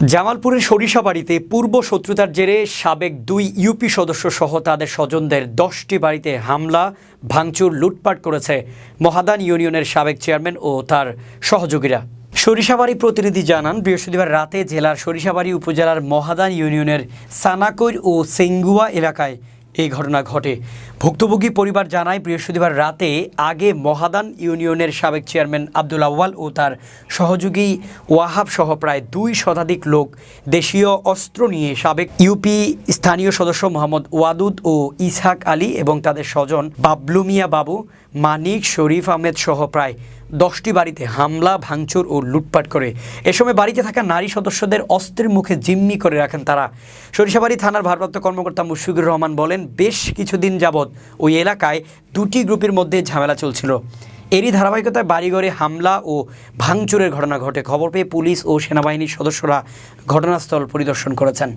জামালপুরের সরিষাবাড়িতে পূর্ব শত্রুতার জেরে সাবেক দুই ইউপি সদস্য সহ তাদের স্বজনদের দশটি বাড়িতে হামলা, ভাঙচুর, লুটপাট করেছে মহাদান ইউনিয়নের সাবেক চেয়ারম্যান ও তার সহযোগীরা। সরিষাবাড়ি প্রতিনিধি জানান, বৃহস্পতিবার রাতে জেলার সরিষাবাড়ি উপজেলার মহাদান ইউনিয়নের সানাকৈর ও সেঙ্গুয়া এলাকায় এই ঘটনা ঘটে। ভুক্তভোগী পরিবার জানায়, বৃহস্পতিবার রাতে আগে মহাদান ইউনিয়নের সাবেক চেয়ারম্যান আব্দুল আউয়াল ও তার সহযোগী ওয়াহাব সহ প্রায় দুই শতাধিক লোক দেশীয় অস্ত্র নিয়ে সাবেক ইউপি স্থানীয় সদস্য মোহাম্মদ ওয়াদুদ ও ইসহাক আলী এবং তাদের স্বজন বাবলু মিয়া বাবু, মানিক শরীফ আহমেদ সহ প্রায় দশটি বাড়িতে হামলা, ভাঙচুর ও লুটপাট করে। এ সময় বাড়িতে থাকা নারী সদস্যদের অস্ত্রের মুখে জিম্মি করে রাখেন তারা। সরিষাবাড়ি থানার ভারপ্রাপ্ত কর্মকর্তা মুশফিকুর রহমান বলেন, বেশ কিছুদিন যাবৎ ওই এলাকায় দুটি গ্রুপের মধ্যে ঝামেলা চলছিল। এরই ধারাবাহিকতায় বাড়িঘরে হামলা ও ভাঙচুরের ঘটনা ঘটে। খবর পেয়ে পুলিশ ও সেনাবাহিনীর সদস্যরা ঘটনাস্থল পরিদর্শন করেছেন।